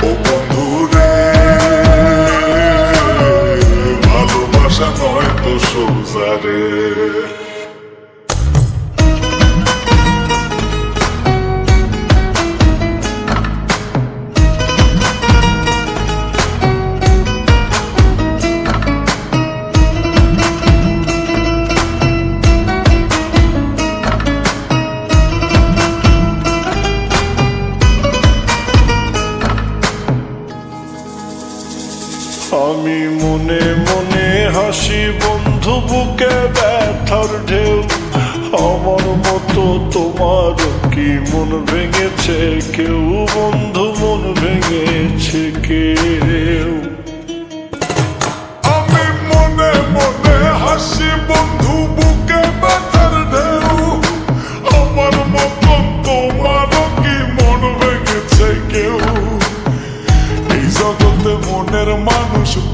বন্ধুরে আমি মনে মনে হাসি, বন্ধু বুকে ব্যথার ঢেউ। আমার মতো তোমার কি মন ভেঙেছে? কেউ বন্ধু মন ভেঙেছে কেউ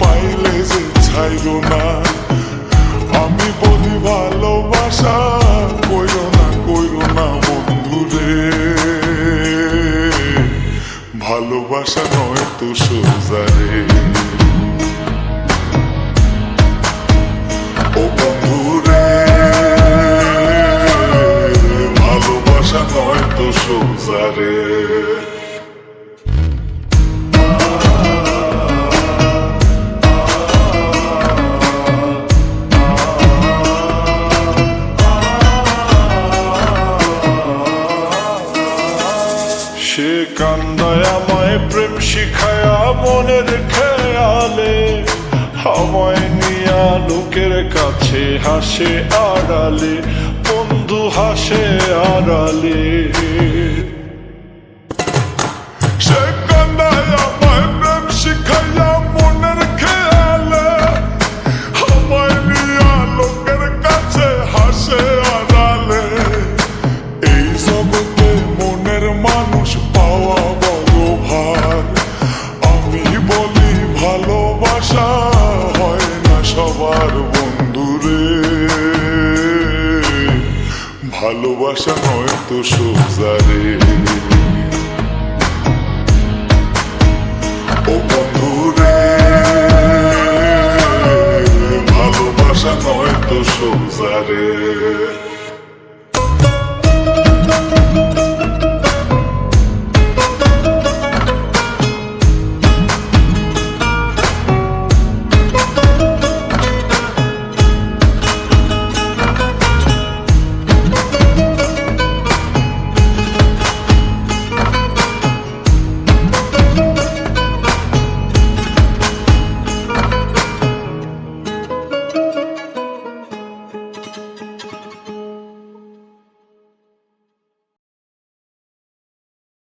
পাইলে যে ছাইরো না। আমি বলি ভালোবাসা, কইরো না কইরো না বন্ধুরে। ভালোবাসা নয় তো সোজারে ও বন্ধুরে, ভালোবাসা নয় তো সোজারে সে কান্দায় আমায় প্রেম শিখায়া মনের খেয়ালে, আমায় নিয়া লোকের কাছে হাসে আড়ালে, বন্ধু হাসে আড়ালে। মানুষ পাওয়া বড় ভার আমি বলি, ভালোবাসা হয় না সবার বন্ধুরে। ভালোবাসা নয় তো সোজারে